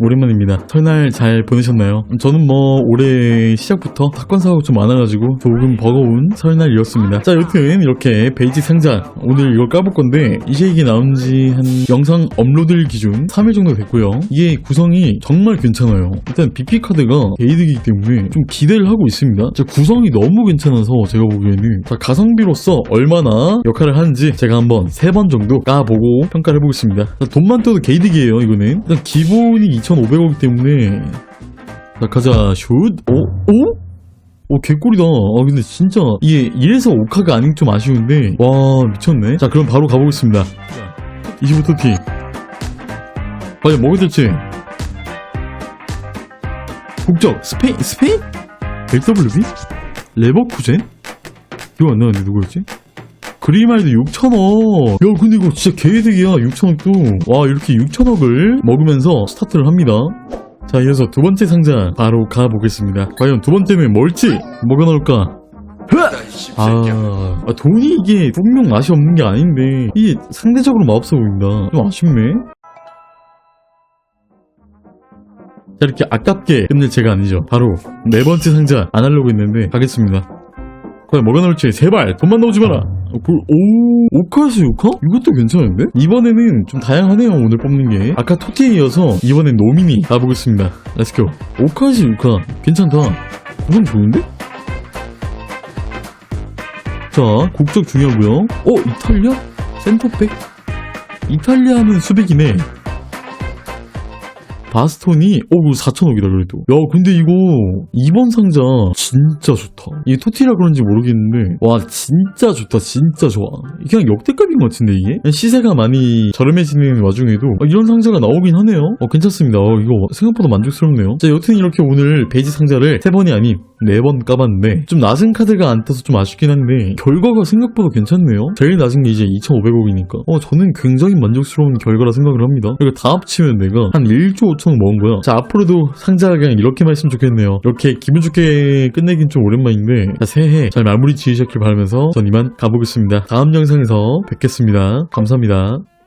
오랜만입니다. 설날 잘 보내셨나요? 저는 뭐 올해 시작부터 사건 사고가 좀 많아가지고 조금 버거운 설날이었습니다. 자 여튼 이렇게 베이직 상자 오늘 이걸 까볼 건데 이제 이게 나온 지 한 영상 업로드 기준 3일 정도 됐고요. 이게 구성이 정말 괜찮아요. 일단 BP 카드가 게이드이기 때문에 좀 기대를 하고 있습니다. 자, 구성이 너무 괜찮아서 제가 보기에는 자, 가성비로서 얼마나 역할을 하는지 제가 한번 세 번 정도 까보고 평가를 해보겠습니다. 자, 돈만 떠도 게이득이에요 이거는. 일단 기본이 2,500원 이기 때문에 자 가자 슛. 오? 오? 오 개꿀이다. 아 근데 진짜 이게 1에서 5카가 아닌 게좀 아쉬운데 와 미쳤네. 자 그럼 바로 가보겠습니다. 25터 티. 과연 뭐가 될지. 국적 스페인 스페인? LWB? 레버쿠젠? 기억 안 나는데 누구였지? 그리말드 6천억. 야 근데 이거 진짜 개이득이야 6천억도. 와 이렇게 6천억을 먹으면서 스타트를 합니다. 자 이어서 두 번째 상자 바로 가보겠습니다. 과연 두 번째는 뭘지 나올까? 아, 아, 돈이 이게 분명 맛이 없는 게 아닌데 이게 상대적으로 맛없어 보인다. 좀 아쉽네. 자 이렇게 아깝게 끝낼 제가 아니죠. 바로 네 번째 상자 안 하려고 했는데 가겠습니다. 과연 뭐가 나올지 제발 돈만 넣어지 마라. 어, 볼- 오 오카에서 요카? 이것도 괜찮은데? 이번에는 좀 다양하네요 오늘 뽑는 게 아까 토티에 이어서 이번엔 노미니 가보겠습니다 렛츠고 오카에서 요카 괜찮다 그건 좋은데? 자 국적 중요하고요 어 이탈리아? 센터백? 이탈리아는 수백이네 바스톤이 오 4천억이다 그래도. 야 근데 이거 2번 상자 진짜 좋다. 이게 토티라 그런지 모르겠는데 와 진짜 좋다 진짜 좋아. 그냥 역대급인 것 같은데 이게? 시세가 많이 저렴해지는 와중에도 어, 이런 상자가 나오긴 하네요. 어 괜찮습니다. 어, 이거 생각보다 만족스럽네요. 자 여튼 이렇게 오늘 베이지 상자를 3번이 아닌 4번 까봤는데 좀 낮은 카드가 안 떠서 좀 아쉽긴 한데 결과가 생각보다 괜찮네요. 제일 낮은 게 이제 2,500억이니까. 어 저는 굉장히 만족스러운 결과라 생각을 합니다. 그리고 다 합치면 내가 한 1조 5천억 먹은 거야. 자 앞으로도 상자가 그냥 이렇게만 있으면 좋겠네요. 이렇게 기분 좋게 끝내긴 좀 오랜만인데 자, 새해 잘 마무리 지으셨길 바라면서 전 이만 가보겠습니다. 다음 영상에서 뵙겠습니다. 감사합니다